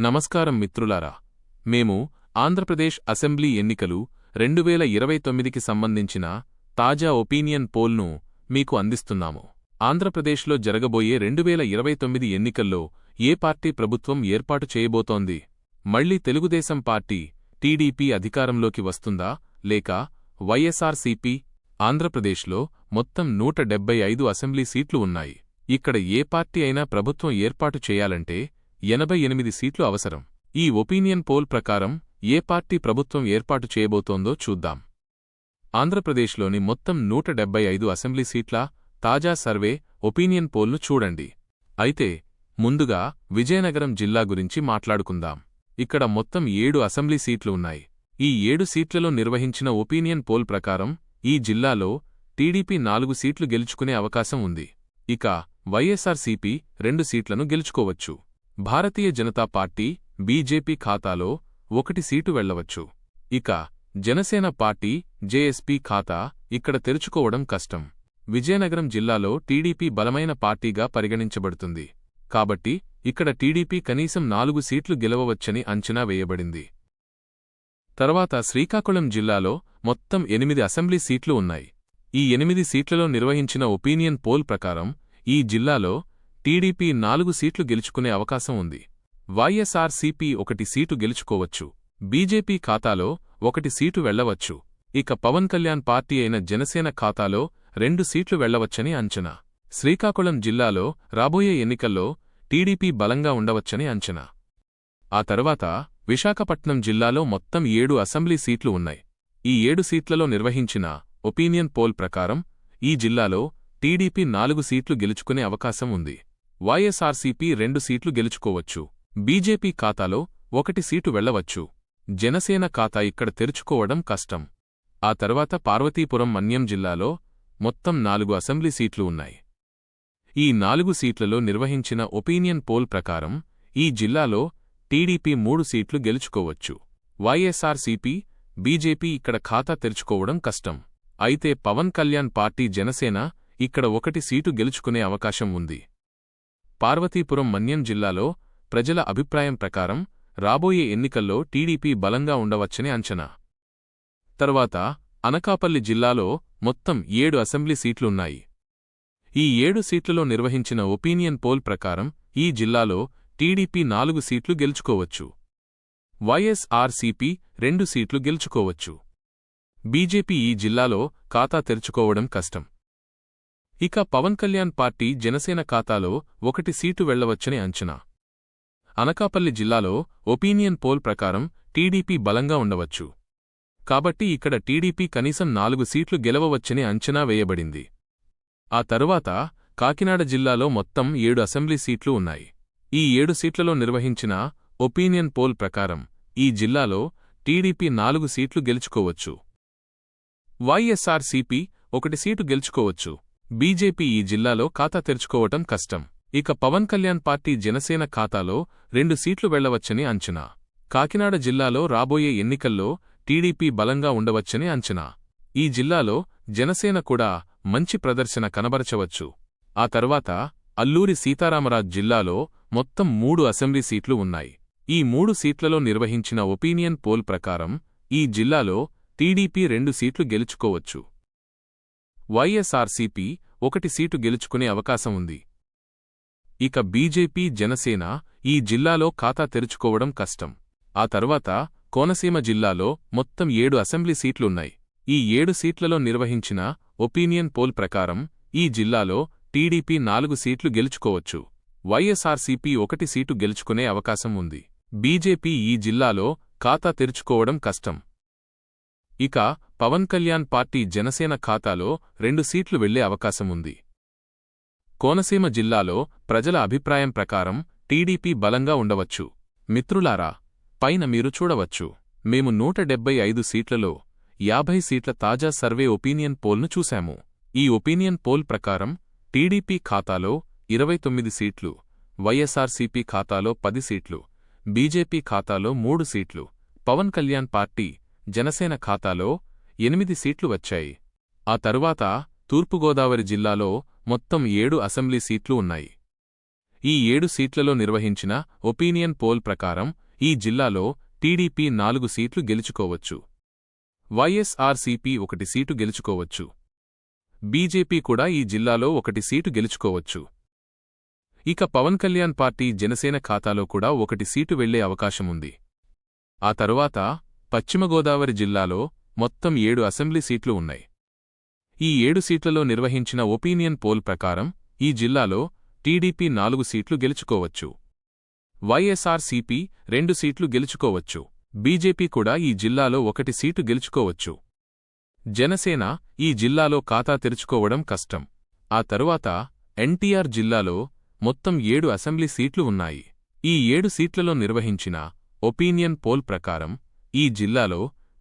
నమస్కారం మిత్రులారా. మేము ఆంధ్రప్రదేశ్ అసెంబ్లీ ఎన్నికలు రెండు వేల ఇరవై తొమ్మిదికి సంబంధించిన తాజా ఒపీనియన్ పోల్ను మీకు అందిస్తున్నాము. ఆంధ్రప్రదేశ్లో జరగబోయే రెండు వేల ఇరవై తొమ్మిది ఎన్నికల్లో ఏ పార్టీ ప్రభుత్వం ఏర్పాటు చేయబోతోంది? మళ్ళీ తెలుగుదేశం పార్టీ టీడీపీ అధికారంలోకి వస్తుందా? లేక వైఎస్ఆర్సీపీ ఆంధ్రప్రదేశ్లో మొత్తం నూట డెబ్బై ఐదు అసెంబ్లీ సీట్లు ఉన్నాయి. ఇక్కడ ఏ పార్టీ అయినా ప్రభుత్వం ఏర్పాటు చేయాలంటే ఎనభై ఎనిమిది సీట్లు అవసరం. ఈ ఒపీనియన్ పోల్ ప్రకారం ఏ పార్టీ ప్రభుత్వం ఏర్పాటు చేయబోతోందో చూద్దాం. ఆంధ్రప్రదేశ్లోని మొత్తం నూట డెబ్బై ఐదు అసెంబ్లీ సీట్ల తాజా సర్వే ఒపీనియన్ పోల్ను చూడండి. అయితే ముందుగా విజయనగరం జిల్లా గురించి మాట్లాడుకుందాం. ఇక్కడ మొత్తం ఏడు అసెంబ్లీ సీట్లు ఉన్నాయి. ఈ ఏడు సీట్లలో నిర్వహించిన ఒపీనియన్ పోల్ ప్రకారం ఈ జిల్లాలో టీడీపీ నాలుగు సీట్లు గెలుచుకునే అవకాశం ఉంది. ఇక వైఎస్సార్సీపీ రెండు సీట్లను గెలుచుకోవచ్చు. భారతీయ జనతా పార్టీ బీజేపీ ఖాతాలో ఒకటి సీటు వెళ్ళవచ్చు. ఇక జనసేన పార్టీ జేఎస్పీ ఖాతా ఇక్కడ తెరుచుకోవడం కష్టం. విజయనగరం జిల్లాలో టీడీపీ బలమైన పార్టీగా పరిగణించబడుతుంది. కాబట్టి ఇక్కడ టీడీపీ కనీసం నాలుగు సీట్లు గెలవవచ్చని అంచనా వేయబడింది. తర్వాత శ్రీకాకుళం జిల్లాలో మొత్తం ఎనిమిది అసెంబ్లీ సీట్లు ఉన్నాయి. ఈ ఎనిమిది సీట్లలో నిర్వహించిన ఒపీనియన్ పోల్ ప్రకారం ఈ జిల్లాలో టీడీపీ నాలుగు సీట్లు గెలుచుకునే అవకాశం ఉంది. వైఎస్ఆర్సీపీ ఒకటి సీటు గెలుచుకోవచ్చు. బీజేపీ ఖాతాలో ఒకటి సీటు వెళ్ళవచ్చు. ఇక పవన్ కళ్యాణ్ పార్టీ అయిన జనసేన ఖాతాలో రెండు సీట్లు వెళ్ళవచ్చని అంచనా. శ్రీకాకుళం జిల్లాలో రాబోయే ఎన్నికల్లో టీడీపీ బలంగా ఉండవచ్చని అంచనా. ఆ తర్వాత విశాఖపట్నం జిల్లాలో మొత్తం ఏడు అసెంబ్లీ సీట్లు ఉన్నాయి. ఈ ఏడు సీట్లలో నిర్వహించిన ఒపీనియన్ పోల్ ప్రకారం ఈ జిల్లాలో టీడీపీ నాలుగు సీట్లు గెలుచుకునే అవకాశం ఉంది. వైఎస్ఆర్సీపీ రెండు సీట్లు గెలుచుకోవచ్చు. బీజేపీ ఖాతాలో ఒకటి సీటు వెళ్ళవచ్చు. జనసేన ఖాతా ఇక్కడ తెరుచుకోవడం కష్టం. ఆ తర్వాత పార్వతీపురం మన్యం జిల్లాలో మొత్తం నాలుగు అసెంబ్లీ సీట్లు ఉన్నాయి. ఈ నాలుగు సీట్లలో నిర్వహించిన ఒపీనియన్ పోల్ ప్రకారం ఈ జిల్లాలో టీడీపీ మూడు సీట్లు గెలుచుకోవచ్చు. వైఎస్ఆర్సీపీ బీజేపీ ఇక్కడ ఖాతా తెరుచుకోవడం కష్టం. అయితే పవన్ కళ్యాణ్ పార్టీ జనసేన ఇక్కడ ఒకటి సీటు గెలుచుకునే అవకాశం ఉంది. పార్వతీపురం మన్యం జిల్లాలో ప్రజల అభిప్రాయం ప్రకారం రాబోయే ఎన్నికల్లో టీడీపీ బలంగా ఉండవచ్చని అంచనా. తర్వాత అనకాపల్లి జిల్లాలో మొత్తం ఏడు అసెంబ్లీ సీట్లున్నాయి. ఈ ఏడు సీట్లలో నిర్వహించిన ఒపీనియన్ పోల్ ప్రకారం ఈ జిల్లాలో టీడీపీ నాలుగు సీట్లు గెలుచుకోవచ్చు. వైఎస్ఆర్సీపీ రెండు సీట్లు గెలుచుకోవచ్చు. బీజేపీ ఈ జిల్లాలో ఖాతా తెరుచుకోవడం కష్టం. ఇక పవన్ కళ్యాణ్ పార్టీ జనసేన ఖాతాలో ఒకటి సీటు వెళ్ళవచ్చని అంచనా. అనకాపల్లి జిల్లాలో ఒపీనియన్ పోల్ ప్రకారం టీడీపీ బలంగా ఉండవచ్చు. కాబట్టి ఇక్కడ టీడీపీ కనీసం నాలుగు సీట్లు గెలవవచ్చని అంచనా వేయబడింది. ఆ తరువాత కాకినాడ జిల్లాలో మొత్తం ఏడు అసెంబ్లీ సీట్లు ఉన్నాయి. ఈ ఏడు సీట్లలో నిర్వహించిన ఒపీనియన్ పోల్ ప్రకారం ఈ జిల్లాలో టీడీపీ నాలుగు సీట్లు గెలుచుకోవచ్చు. వైఎస్ఆర్సీపీ ఒకటి సీటు గెలుచుకోవచ్చు. బీజేపీ ఈ జిల్లాలో ఖాతా తెరుచుకోవటం కష్టం. ఇక పవన్ కళ్యాణ్ పార్టీ జనసేన ఖాతాలో రెండు సీట్లు వెళ్ళవచ్చని అంచనా. కాకినాడ జిల్లాలో రాబోయే ఎన్నికల్లో టీడీపీ బలంగా ఉండవచ్చని అంచనా. ఈ జిల్లాలో జనసేన కూడా మంచి ప్రదర్శన కనబరచవచ్చు. ఆ తర్వాత అల్లూరి సీతారామరాజ్ జిల్లాలో మొత్తం మూడు అసెంబ్లీ సీట్లు ఉన్నాయి. ఈ మూడు సీట్లలో నిర్వహించిన ఒపీనియన్ పోల్ ప్రకారం ఈ జిల్లాలో టీడీపీ రెండు సీట్లు గెలుచుకోవచ్చు. వైఎస్ఆర్సీపీ ఒకటి సీటు గెలుచుకునే అవకాశం ఉంది. ఇక బీజేపీ జనసేన ఈ జిల్లాలో ఖాతా తెరుచుకోవడం కష్టం. ఆ తర్వాత కోనసీమ జిల్లాలో మొత్తం ఏడు అసెంబ్లీ సీట్లున్నాయి. ఈ ఏడు సీట్లలో నిర్వహించిన ఒపీనియన్ పోల్ ప్రకారం ఈ జిల్లాలో టీడీపీ నాలుగు సీట్లు గెలుచుకోవచ్చు. వైఎస్ఆర్సీపీ ఒకటి సీటు గెలుచుకునే అవకాశం ఉంది. బీజేపీ ఈ జిల్లాలో ఖాతా తెరుచుకోవడం కష్టం. ఇక పవన్ కళ్యాణ్ పార్టీ జనసేన ఖాతాలో రెండు సీట్లు వెళ్ళే అవకాశముంది. కోనసీమ జిల్లాలో ప్రజల అభిప్రాయం ప్రకారం టీడీపీ బలంగా ఉండవచ్చు. మిత్రులారా పైన మీరు చూడవచ్చు. మేము నూట డెబ్బై ఐదు సీట్లలో యాభై సీట్ల తాజా సర్వే ఒపీనియన్ పోల్ను చూశాము. ఈ ఒపీనియన్ పోల్ ప్రకారం టీడీపీ ఖాతాలో ఇరవై తొమ్మిది సీట్లు వైఎస్ఆర్సీపీ ఖాతాలో పది సీట్లు బీజేపీ ఖాతాలో మూడు సీట్లు పవన్ కళ్యాణ్ పార్టీ జనసేన ఖాతాలో ఎనిమిది సీట్లు వచ్చాయి. ఆ తరువాత తూర్పుగోదావరి జిల్లాలో మొత్తం ఏడు అసెంబ్లీ సీట్లు ఉన్నాయి. ఈ ఏడు సీట్లలో నిర్వహించిన ఒపీనియన్ పోల్ ప్రకారం ఈ జిల్లాలో టీడీపీ నాలుగు సీట్లు గెలుచుకోవచ్చు. వైఎస్ఆర్సీపీ ఒకటి సీటు గెలుచుకోవచ్చు. బీజేపీ కూడా ఈ జిల్లాలో ఒకటి సీటు గెలుచుకోవచ్చు. ఇక పవన్ కళ్యాణ్ పార్టీ జనసేన ఖాతాలో కూడా ఒకటి సీటు వెళ్ళే అవకాశముంది. ఆ తరువాత పశ్చిమ గోదావరి జిల్లాలో మొత్తం ఏడు అసెంబ్లీ సీట్లు ఉన్నాయి. ఈ ఏడు సీట్లలో నిర్వహించిన ఒపీనియన్ పోల్ ప్రకారం ఈ జిల్లాలో టీడీపీ నాలుగు సీట్లు గెలుచుకోవచ్చు. వైఎస్ఆర్సీపీ రెండు సీట్లు గెలుచుకోవచ్చు. బీజేపీ కూడా ఈ జిల్లాలో ఒకటి సీటు గెలుచుకోవచ్చు. జనసేన ఈ జిల్లాలో ఖాతా తెరుచుకోవడం కష్టం. ఆ తరువాత ఎన్టీఆర్ జిల్లాలో మొత్తం ఏడు అసెంబ్లీ సీట్లు ఉన్నాయి. ఈ ఏడు సీట్లలో నిర్వహించిన ఒపీనియన్ పోల్ ప్రకారం ఈ జిల్లాలో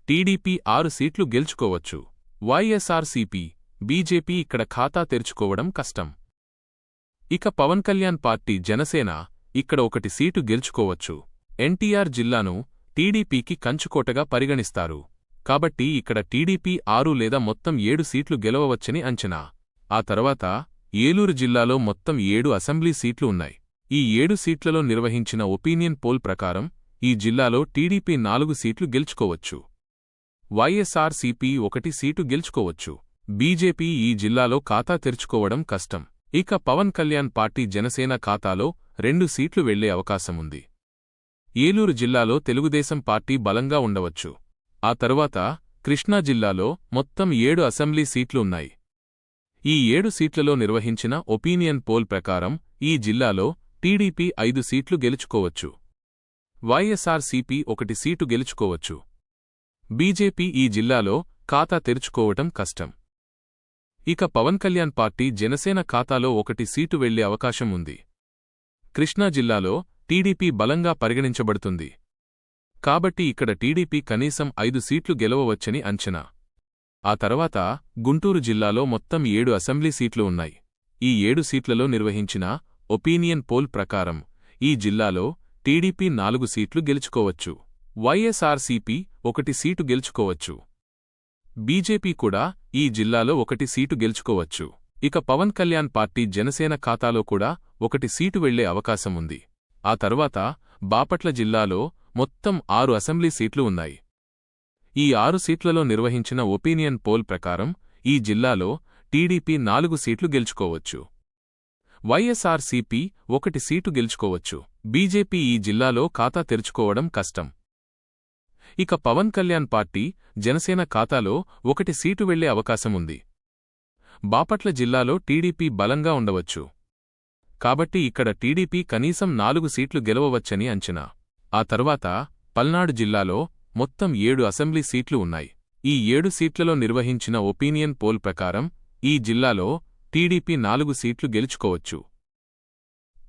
టీడీపీ ఆరు సీట్లు గెలుచుకోవచ్చు. వైఎస్ఆర్సీపీ బీజేపీ ఇక్కడ ఖాతా తెరుచుకోవడం కష్టం. ఇక పవన్ కళ్యాణ్ పార్టీ జనసేన ఇక్కడ ఒకటి సీటు గెలుచుకోవచ్చు. ఎన్టీఆర్ జిల్లాను టీడీపీకి కంచుకోటగా పరిగణిస్తారు. కాబట్టి ఇక్కడ టీడీపీ ఆరు లేదా మొత్తం ఏడు సీట్లు గెలవవచ్చని అంచనా. ఆ తర్వాత ఏలూరు జిల్లాలో మొత్తం ఏడు అసెంబ్లీ సీట్లు ఉన్నాయి. ఈ ఏడు సీట్లలో నిర్వహించిన ఒపీనియన్ పోల్ ప్రకారం ఈ జిల్లాలో టీడీపీ నాలుగు సీట్లు గెలుచుకోవచ్చు. వైఎస్ఆర్సీపీ ఒకటి సీటు గెలుచుకోవచ్చు. బీజేపీ ఈ జిల్లాలో ఖాతా తెరుచుకోవడం కష్టం. ఇక పవన్ కళ్యాణ్ పార్టీ జనసేన ఖాతాలో రెండు సీట్లు వెళ్ళే అవకాశముంది. ఏలూరు జిల్లాలో తెలుగుదేశం పార్టీ బలంగా ఉండవచ్చు. ఆ తరువాత కృష్ణా జిల్లాలో మొత్తం ఏడు అసెంబ్లీ సీట్లు ఉన్నాయి. ఈ ఏడు సీట్లలో నిర్వహించిన ఒపీనియన్ పోల్ ప్రకారం ఈ జిల్లాలో టీడీపీ ఐదు సీట్లు గెలుచుకోవచ్చు. వైఎస్ఆర్సీపీ ఒకటి సీటు గెలుచుకోవచ్చు. బీజేపీ ఈ జిల్లాలో ఖాతా తెరుచుకోవటం కష్టం. ఇక పవన్ కళ్యాణ్ పార్టీ జనసేన ఖాతాలో ఒకటి సీటు వెళ్ళే అవకాశం ఉంది. కృష్ణా జిల్లాలో టీడీపీ బలంగా పరిగణించబడుతుంది. కాబట్టి ఇక్కడ టీడీపీ కనీసం ఐదు సీట్లు గెలవవచ్చని అంచనా. ఆ తర్వాత గుంటూరు జిల్లాలో మొత్తం ఏడు అసెంబ్లీ సీట్లు ఉన్నాయి. ఈ ఏడు సీట్లలో నిర్వహించిన ఒపీనియన్ పోల్ ప్రకారం ఈ జిల్లాలో టీడీపీ నాలుగు సీట్లు గెలుచుకోవచ్చు. వైఎస్ఆర్సీపీ ఒకటి సీటు గెలుచుకోవచ్చు. బీజేపీ కూడా ఈ జిల్లాలో ఒకటి సీటు గెలుచుకోవచ్చు. ఇక పవన్ కళ్యాణ్ పార్టీ జనసేన ఖాతాలో కూడా ఒకటి సీటు వెళ్ళే అవకాశముంది ఆ తర్వాత బాపట్ల జిల్లాలో మొత్తం ఆరు అసెంబ్లీ సీట్లు ఉన్నాయి. ఈ ఆరు సీట్లలో నిర్వహించిన ఒపీనియన్ పోల్ ప్రకారం ఈ జిల్లాలో టీడీపీ నాలుగు సీట్లు గెలుచుకోవచ్చు. వైఎస్ఆర్సీపీ ఒకటి సీటు గెలుచుకోవచ్చు. బీజేపీ ఈ జిల్లాలో ఖాతా తెరుచుకోవడం కష్టం. ఇక పవన్ కళ్యాణ్ పార్టీ జనసేన ఖాతాలో ఒకటి సీటు వెళ్ళే అవకాశముంది బాపట్ల జిల్లాలో టీడీపీ బలంగా ఉండవచ్చు. కాబట్టి ఇక్కడ టీడీపీ కనీసం నాలుగు సీట్లు గెలవవచ్చని అంచనా. ఆ తర్వాత పల్నాడు జిల్లాలో మొత్తం ఏడు అసెంబ్లీ సీట్లు ఉన్నాయి. ఈ ఏడు సీట్లలో నిర్వహించిన ఒపీనియన్ పోల్ ప్రకారం ఈ జిల్లాలో టీడీపీ నాలుగు సీట్లు గెలుచుకోవచ్చు.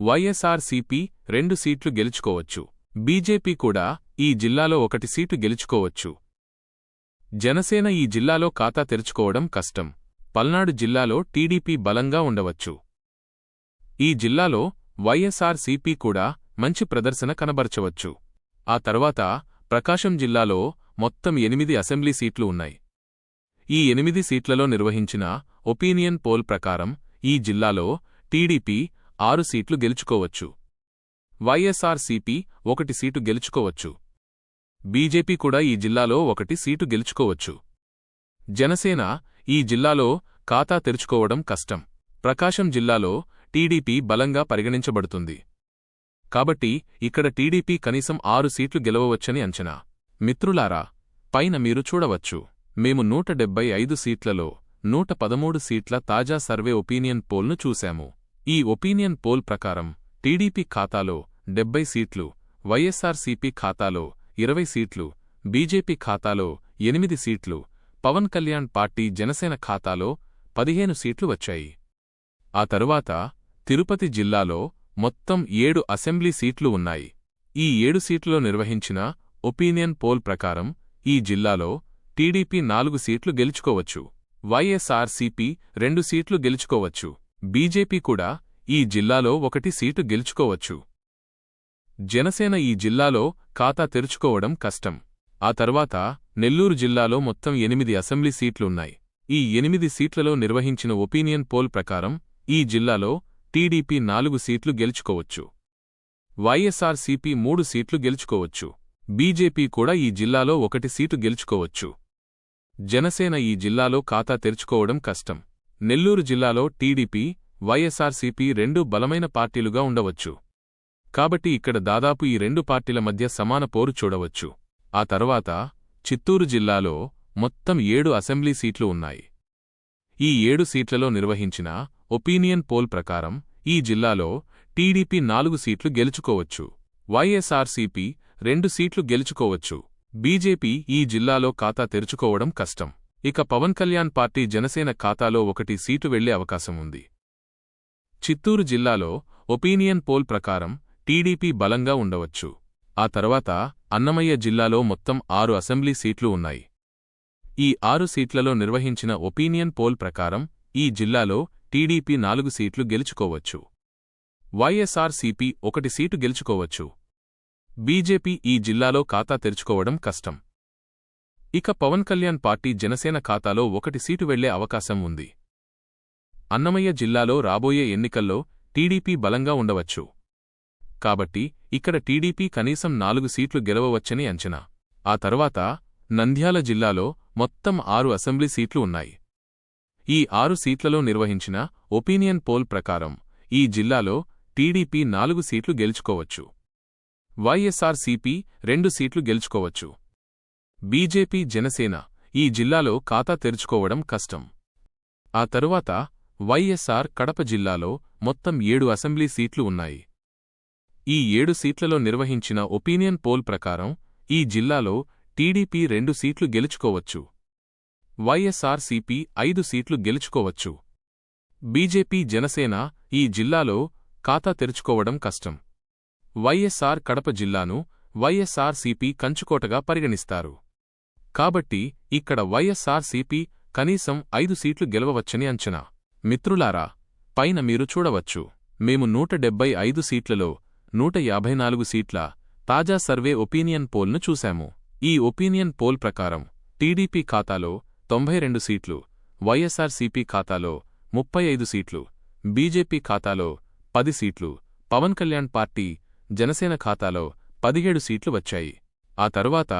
వైఎస్ఆర్సీపీ రెండు సీట్లు గెలుచుకోవచ్చు. బీజేపీ కూడా ఈ జిల్లాలో ఒకటి సీటు గెలుచుకోవచ్చు. జనసేన ఈ జిల్లాలో ఖాతా తెరుచుకోవడం కష్టం. పల్నాడు జిల్లాలో టీడీపీ బలంగా ఉండవచ్చు. ఈ జిల్లాలో వైఎస్ఆర్సీపీ కూడా మంచి ప్రదర్శన కనబరచవచ్చు. ఆ తర్వాత ప్రకాశం జిల్లాలో మొత్తం ఎనిమిది అసెంబ్లీ సీట్లు ఉన్నాయి. ఈ ఎనిమిది సీట్లలో నిర్వహించిన ఒపీనియన్ పోల్ ప్రకారం ఈ జిల్లాలో టీడీపీ ఆరు సీట్లు గెలుచుకోవచ్చు. వైఎస్ఆర్సీపీ ఒకటి సీటు గెలుచుకోవచ్చు. బీజేపీ కూడా ఈ జిల్లాలో ఒకటి సీటు గెలుచుకోవచ్చు. జనసేన ఈ జిల్లాలో ఖాతా తెరుచుకోవడం కష్టం. ప్రకాశం జిల్లాలో టీడీపీ బలంగా పరిగణించబడుతుంది. కాబట్టి ఇక్కడ టీడీపీ కనీసం ఆరు సీట్లు గెలవవచ్చని అంచనా. మిత్రులారా పైన మీరు చూడవచ్చు. మేము నూట డెబ్బై ఐదు సీట్లలో నూట పదమూడు సీట్ల తాజా సర్వే ఒపీనియన్ పోల్ను చూశాము. ఈ ఒపీనియన్ పోల్ ప్రకారం టీడీపీ ఖాతాలో డెబ్బై సీట్లు వైఎస్సార్సీపీ ఖాతాలో ఇరవై సీట్లు బీజేపీ ఖాతాలో ఎనిమిది సీట్లు పవన్ కళ్యాణ్ పార్టీ జనసేన ఖాతాలో పదిహేను సీట్లు వచ్చాయి. ఆ తరువాత తిరుపతి జిల్లాలో మొత్తం ఏడు అసెంబ్లీ సీట్లు ఉన్నాయి. ఈ ఏడు సీట్లలో నిర్వహించిన ఒపీనియన్ పోల్ ప్రకారం ఈ జిల్లాలో టీడీపీ నాలుగు సీట్లు గెలుచుకోవచ్చు. వైఎస్ఆర్సీపీ రెండు సీట్లు గెలుచుకోవచ్చు. బీజేపీ కూడా ఈ జిల్లాలో ఒకటి సీటు గెలుచుకోవచ్చు. జనసేన ఈ జిల్లాలో ఖాతా తెరుచుకోవడం కష్టం. ఆ తర్వాత నెల్లూరు జిల్లాలో మొత్తం ఎనిమిది అసెంబ్లీ సీట్లున్నాయి. ఈ ఎనిమిది సీట్లలో నిర్వహించిన ఒపీనియన్ పోల్ ప్రకారం ఈ జిల్లాలో టీడీపీ నాలుగు సీట్లు గెలుచుకోవచ్చు. వైఎస్ఆర్సీపీ మూడు సీట్లు గెలుచుకోవచ్చు. బీజేపీ కూడా ఈ జిల్లాలో ఒకటి సీటు గెలుచుకోవచ్చు. జనసేన ఈ జిల్లాలో ఖాతా తెరుచుకోవడం కష్టం. నెల్లూరు జిల్లాలో టీడీపీ వైఎస్ఆర్సీపీ రెండు బలమైన పార్టీలుగా ఉండవచ్చు. కాబట్టి ఇక్కడ దాదాపు ఈ రెండు పార్టీల మధ్య సమాన పోరు చూడవచ్చు. ఆ తర్వాత చిత్తూరు జిల్లాలో మొత్తం ఏడు అసెంబ్లీ సీట్లు ఉన్నాయి. ఈ ఏడు సీట్లలో నిర్వహించిన ఒపీనియన్ పోల్ ప్రకారం ఈ జిల్లాలో టీడీపీ నాలుగు సీట్లు గెలుచుకోవచ్చు. వైఎస్ఆర్సీపీ రెండు సీట్లు గెలుచుకోవచ్చు. బీజేపీ ఈ జిల్లాలో ఖాతా తెరుచుకోవడం కష్టం. ఇక పవన్ కళ్యాణ్ పార్టీ జనసేన ఖాతాలో ఒకటి సీటు వెళ్ళే అవకాశం ఉంది. చిత్తూరు జిల్లాలో ఒపీనియన్ పోల్ ప్రకారం టీడీపీ బలంగా ఉండవచ్చు. ఆ తర్వాత అన్నమయ్య జిల్లాలో మొత్తం ఆరు అసెంబ్లీ సీట్లు ఉన్నాయి. ఈ ఆరు సీట్లలో నిర్వహించిన ఒపీనియన్ పోల్ ప్రకారం ఈ జిల్లాలో టీడీపీ నాలుగు సీట్లు గెలుచుకోవచ్చు. వైఎస్ఆర్సీపీ ఒకటి సీటు గెలుచుకోవచ్చు. బీజేపీ ఈ జిల్లాలో ఖాతా తెరుచుకోవడం కష్టం. ఇక పవన్ కళ్యాణ్ పార్టీ జనసేన ఖాతాలో ఒకటి సీటు వెళ్ళే అవకాశం ఉంది. అన్నమయ్య జిల్లాలో రాబోయే ఎన్నికల్లో టీడీపీ బలంగా ఉండవచ్చు. కాబట్టి ఇక్కడ టీడీపీ కనీసం నాలుగు సీట్లు గెలవవచ్చని అంచనా. ఆ తర్వాత నంద్యాల జిల్లాలో మొత్తం ఆరు అసెంబ్లీ సీట్లు ఉన్నాయి. ఈ ఆరు సీట్లలో నిర్వహించిన ఒపీనియన్ పోల్ ప్రకారం ఈ జిల్లాలో టీడీపీ నాలుగు సీట్లు గెలుచుకోవచ్చు. వైఎస్ఆర్సీపీ రెండు సీట్లు గెలుచుకోవచ్చు. బీజేపీ జనసేన ఈ జిల్లాలో ఖాతా తెరుచుకోవడం కష్టం. ఆ తరువాత వైఎస్ఆర్ కడప జిల్లాలో మొత్తం ఏడు అసెంబ్లీ సీట్లు ఉన్నాయి. ఈ ఏడు సీట్లలో నిర్వహించిన ఒపీనియన్ పోల్ ప్రకారం ఈ జిల్లాలో టీడీపీ రెండు సీట్లు గెలుచుకోవచ్చు. వైఎస్ఆర్సీపీ ఐదు సీట్లు గెలుచుకోవచ్చు. బీజేపీ జనసేన ఈ జిల్లాలో ఖాతా తెరుచుకోవడం కష్టం. వైఎస్ఆర్ కడప జిల్లాను వైఎస్ఆర్సీపీ కంచుకోటగా పరిగణిస్తారు. కాబట్టి ఇక్కడ వైఎస్ఆర్సీపీ కనీసం ఐదు సీట్లు గెలవవచ్చని అంచనా. మిత్రులారా పైన మీరు చూడవచ్చు. మేము నూట డెబ్బై ఐదు సీట్లలో నూట యాభై నాలుగు సీట్ల తాజా సర్వే ఒపీనియన్ పోల్ను చూశాము. ఈ ఒపీనియన్ పోల్ ప్రకారం టీడీపీ ఖాతాలో తొంభై రెండు సీట్లు వైఎస్ఆర్సీపీ ఖాతాలో ముప్పై ఐదు సీట్లు బీజేపీ ఖాతాలో పది సీట్లు పవన్ కళ్యాణ్ పార్టీ జనసేన ఖాతాలో పదిహేడు సీట్లు వచ్చాయి. ఆ తరువాత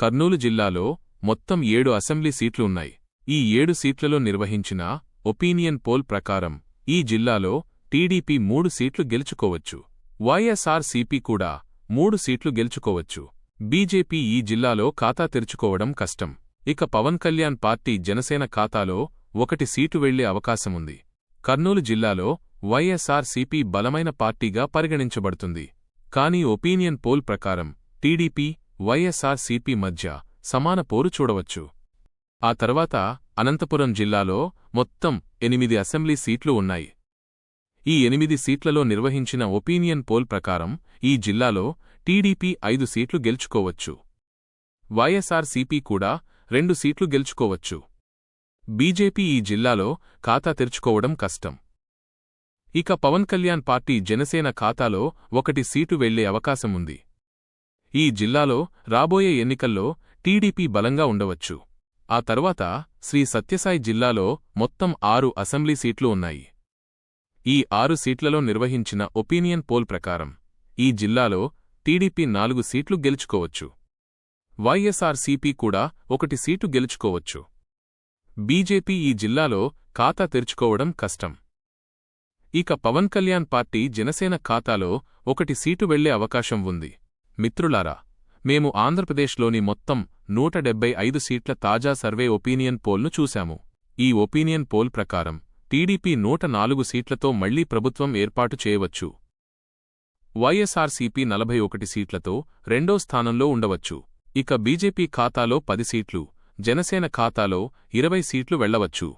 కర్నూలు జిల్లాలో మొత్తం ఏడు అసెంబ్లీ సీట్లు ఉన్నాయి. ఈ ఏడు సీట్లలో నిర్వహించిన ఒపీనియన్ పోల్ ప్రకారం ఈ జిల్లాలో టీడీపీ మూడు సీట్లు గెలుచుకోవచ్చు. వైఎస్ఆర్సీపీ కూడా మూడు సీట్లు గెలుచుకోవచ్చు. బీజేపీ ఈ జిల్లాలో ఖాతా తెరుచుకోవడం కష్టం. ఇక పవన్ కళ్యాణ్ పార్టీ జనసేన ఖాతాలో ఒకటి సీటు వెళ్ళే అవకాశముంది. కర్నూలు జిల్లాలో వైఎస్ఆర్సీపీ బలమైన పార్టీగా పరిగణించబడుతుంది. కానీ ఒపీనియన్ పోల్ ప్రకారం టీడీపీ వైఎస్ఆర్సీపీ మధ్య సమాన పోరు చూడవచ్చు. ఆ తర్వాత అనంతపురం జిల్లాలో మొత్తం ఎనిమిది అసెంబ్లీ సీట్లు ఉన్నాయి. ఈ ఎనిమిది సీట్లలో నిర్వహించిన ఒపీనియన్ పోల్ ప్రకారం ఈ జిల్లాలో టీడీపీ ఐదు సీట్లు గెలుచుకోవచ్చు. వైఎస్ఆర్సీపీ కూడా రెండు సీట్లు గెలుచుకోవచ్చు. బీజేపీ ఈ జిల్లాలో ఖాతా తెరుచుకోవడం కష్టం. ఇక పవన్ కళ్యాణ్ పార్టీ జనసేన ఖాతాలో ఒకటి సీటు వెళ్ళే అవకాశముంది ఈ జిల్లాలో రాబోయే ఎన్నికల్లో టీడీపీ బలంగా ఉండవచ్చు. ఆ తర్వాత శ్రీ సత్యసాయి జిల్లాలో మొత్తం ఆరు అసెంబ్లీ సీట్లు ఉన్నాయి. ఈ ఆరు సీట్లలో నిర్వహించిన ఒపీనియన్ పోల్ ప్రకారం ఈ జిల్లాలో టీడీపీ నాలుగు సీట్లు గెలుచుకోవచ్చు. వైఎస్ఆర్సీపీ కూడా ఒకటి సీటు గెలుచుకోవచ్చు. బీజేపీ ఈ జిల్లాలో ఖాతా తెరుచుకోవడం కష్టం. ఇక పవన్ కళ్యాణ్ పార్టీ జనసేన ఖాతాలో ఒకటి సీటు వెళ్ళే అవకాశం ఉంది. మిత్రులారా మేము ఆంధ్రప్రదేశ్లోని మొత్తం నూట డెబ్బై ఐదు సీట్ల తాజా సర్వే ఒపీనియన్ పోల్ను చూశాము. ఈ ఒపీనియన్ పోల్ ప్రకారం టీడీపీ నూట నాలుగు సీట్లతో మళ్ళీ ప్రభుత్వం ఏర్పాటు చేయవచ్చు. వైఎస్ఆర్సీపీ నలభై ఒకటి సీట్లతో రెండో స్థానంలో ఉండవచ్చు. ఇక బీజేపీ ఖాతాలో పది సీట్లు జనసేన ఖాతాలో ఇరవై సీట్లు వెళ్ళవచ్చు.